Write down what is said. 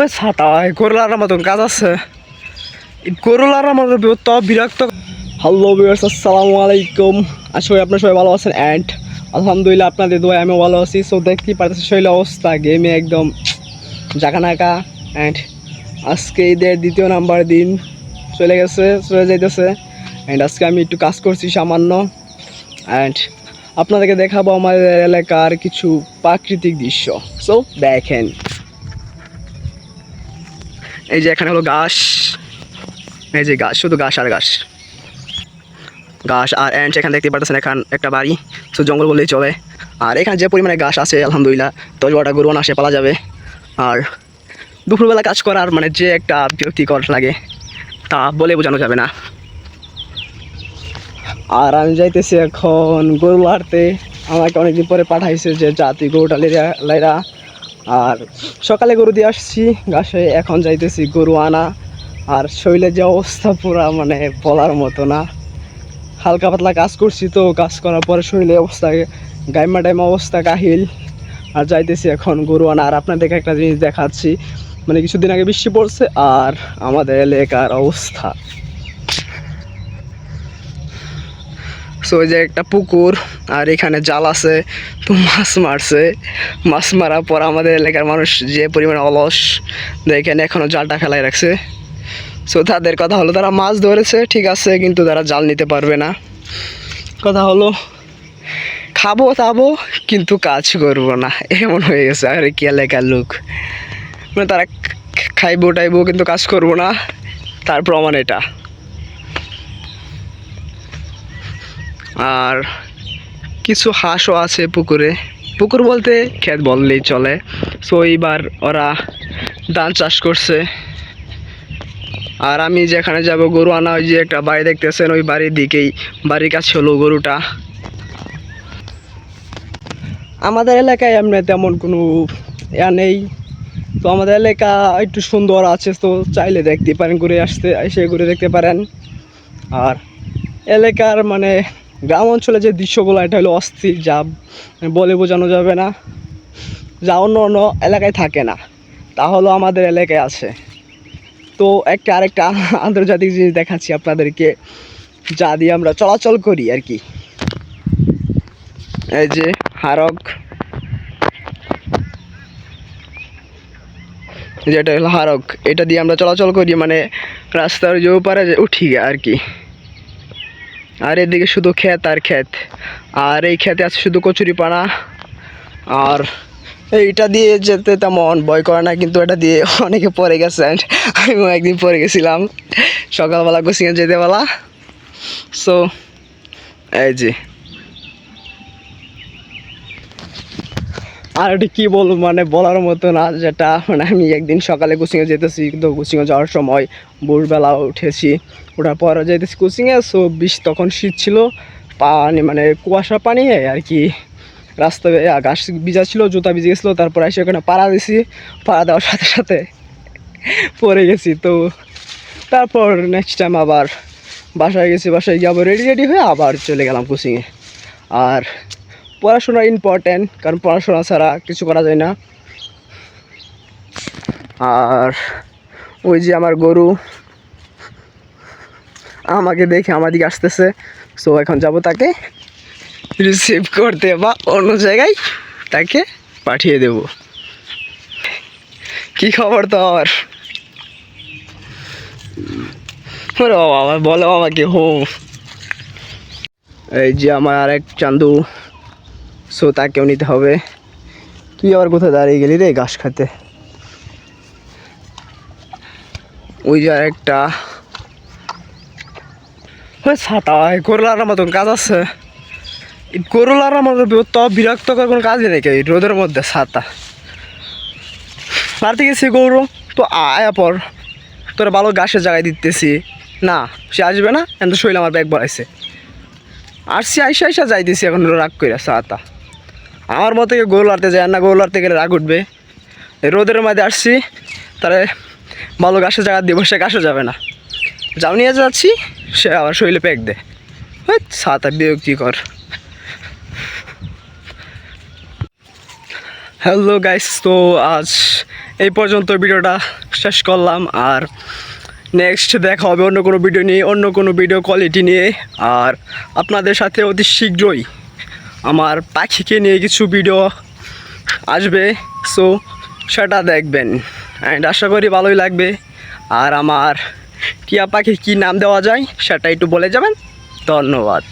ওই ছাতা গরু মতন কাজ আছে। এই গরু লাগার মতো তো বিরক্ত। হ্যালো ভিউয়ার্স আসসালামু আলাইকুম। করি আপনারা সবাই ভালো আছেন অ্যান্ড আলহামদুলিল্লাহ আপনাদের দোয়ায় আমি ভালো আছি। সো দেখতেই পারতেছি শৈল অবস্থা গেমে একদম জাকানাকা অ্যান্ড আজকে ঈদের দ্বিতীয় নাম্বার দিন। চলে গেছে, চলে যাইতেছে। অ্যান্ড আজকে আমি একটু কাজ করছি সামান্য। অ্যান্ড আপনাদেরকে দেখাবো আমাদের এলাকার কিছু প্রাকৃতিক দৃশ্য। সো দেখেন। এই যে এখানে হলো ঘাস। এই যে গাছ শুধু ঘাস আর ঘাস। ঘাস আর অ্যান্ড এখানে দেখতে পারতেছেন এখান একটা বাড়ি। তো জঙ্গল বললেই চলে। আর এখানে যে পরিমাণে ঘাস আছে, আলহামদুলিল্লাহ, দশ বারোটা গরু আসে, পালা যাবে। আর দুপুরবেলা কাজ করার মানে যে একটা বিরক্তিকর লাগে, তা বলে বোঝানো যাবে না। আর আমি যাইতেছি এখন গরু হারতে আমাকে অনেকদিন পরে পাঠাইছে যে জাতি গরুটা লেরা লাইরা আর সকালে গরু দিয়ে আসছি ঘাসে এখন যাইতেছি গরু আনা। আর শরীরের যে অবস্থা পুরা মানে বলার মতো না। হালকা পাতলা কাজ করছি তো, কাজ করার পরে শরীরের অবস্থা, গাইমা টাইমা অবস্থা কাহিল। আর যাইতেছি এখন গরু আনা। আর আপনাদেরকে একটা জিনিস দেখাচ্ছি মানে কিছুদিন আগে বৃষ্টি পড়ছে আর আমাদের এলাকার অবস্থা। সো ওই যে একটা পুকুর, আর এখানে জাল আছে, তো মাছ মারছে। মাছ মারার পর আমাদের এলাকার মানুষ যে পরিমাণে অলস দেখেন এখনও জালটা ফেলাই রাখছে। সো তাদের কথা হলো, তারা মাছ ধরেছে, ঠিক আছে, কিন্তু তারা জাল নিতে পারবে না। কথা হলো, খাব, তাবো, কিন্তু কাজ করব না। এমন হয়ে গেছে, আর কি এলাকার লোক। মানে তারা খাইবো, টাইবো, কিন্তু কাজ করব না। তার প্রমাণ এটা। আর কিছু হাঁসও আছে পুকুরে। পুকুর বলতে ক্ষেত বললেই চলে। সো এইবার ওরা ধান চাষ করছে। আর আমি যেখানে যাব, গরু আনা ওই যে একটা বাড়ি দেখতেছেন, ওই বাড়ির দিকেই। বাড়ির কাছে হলো গরুটা। আমাদের এলাকায় এমনি তেমন কোনো ইয়া নেই। তো আমাদের এলাকা একটু সুন্দর আছে, তো চাইলে দেখতে পারেন, ঘুরে আসতে, এসে ঘুরে দেখতে পারেন। আর এলাকার মানে গ্রাম অঞ্চলে যে দৃশ্যগুলো, এটা হলো অস্থির, যা বলে বোঝানো যাবে না। যা অন্য অন্য এলাকায় থাকে না। তা হলো আমাদের এলাকায় আছে। তো একটা আরেকটা আন্তর্জাতিক জিনিস দেখাচ্ছি আপনাদেরকে, যা দিয়ে আমরা চলাচল করি আর কি। এই যে হারক। যেটা হলো হারক, এটা দিয়ে আমরা চলাচল করি মানে রাস্তার যে পারে যে উঠি আর কি। আর এদিকে শুধু ক্ষেত আর ক্ষেত। আর এই ক্ষেতে আছে শুধু কচুরিপানা আর এইটা দিয়ে যেতে তেমন ভয় করে না, কিন্তু এটা দিয়ে অনেকে পরে গেছে। and আমিও একদিন পরে গেছিলাম। সকালবেলা কোচিংয়ে যেতে বলা সো এই যে আর এটা কী বলব মানে বলার মতো না যেটা। মানে আমি একদিন সকালে কোচিংয়ে যেতেছি, কিন্তু কোচিংয়ে যাওয়ার সময় ভোরবেলা উঠেছি, ওঠার পর যেতেছি কোচিংয়ে সো বিশ তখন শীত ছিল, পানি মানে কুয়াশা পানি, আর কি। রাস্তায় ঘাস ভিজা ছিল, জুতা ভিজে গেছিল, তারপর এসে ওখানে পাড়া দিছি, পাড়া দেওয়ার সাথে সাথে পড়ে গেছি। তো তারপর নেক্সট টাইম আবার বাসায় গেছি, বাসায় গিয়ে আবার রেডি রেডি হয়ে আবার চলে গেলাম কোচিংয়ে। আর পড়াশোনা ইম্পর্ট্যান্ট কারণ পড়াশোনা ছাড়া কিছু করা যায় না। আর ওই যে আমার গরু, আমাকে দেখে আমার দিকে আসতেছে। সো এখন যাব তাকে রিসিভ করতে বা অন্য জায়গায় তাকে পাঠিয়ে দেব। কি খবর তোর? ওরে বাবা, বলো আমাকে, হো। এই যে আমার আরেক চান্দু। সো তাকেও নিতে হবে। তুই আবার কোথায় দাঁড়িয়ে গেলি রে ঘাস খাতে? ওই যে আরেকটা। ওই ছাতা গরুলার মতন কাজ আছে। গরুলার মধ্যে তো বিরক্তকর কোনো কাজই এই রোদের মধ্যে ছাতা। মারতে গেছি গরু, তো আয়া পর। তোরা ভালো ঘাসের জায়গায় দিতেছি। না, সে আসবে না কিন্তু শরীর আমার ব্যাগ বাড়াইছে আসছি, আইসা আইসা যাইতেছি, এখন রাগ করে ছাতা। আমার মতো গোল আড়তে যায় না গোল আড়তে গেলে রাগ উঠবে। রোদের মধ্যে আসছি, তাহলে ভালো ঘাসের জায়গা দিয়ে সে ঘাসও যাবে না। যাও নিয়ে যাচ্ছি, সে আবার শরীরে প্যাক দেয় ছাতা বিরক্তিকর হ্যালো গাইস তো আজ এই পর্যন্ত ভিডিওটা শেষ করলাম, আর নেক্সট দেখা হবে অন্য কোনো ভিডিও নিয়ে, অন্য কোনো ভিডিও কোয়ালিটি নিয়ে, আর আপনাদের সাথে অতি শীঘ্রই আমার পাখিকে নিয়ে কিছু ভিডিও আসবে সো সেটা দেখবেন। অ্যান্ড আশা করি ভালোই লাগবে। আর আমার টিয়া পাখি কী নাম দেওয়া যায়, সেটা একটু বলে যাবেন। ধন্যবাদ।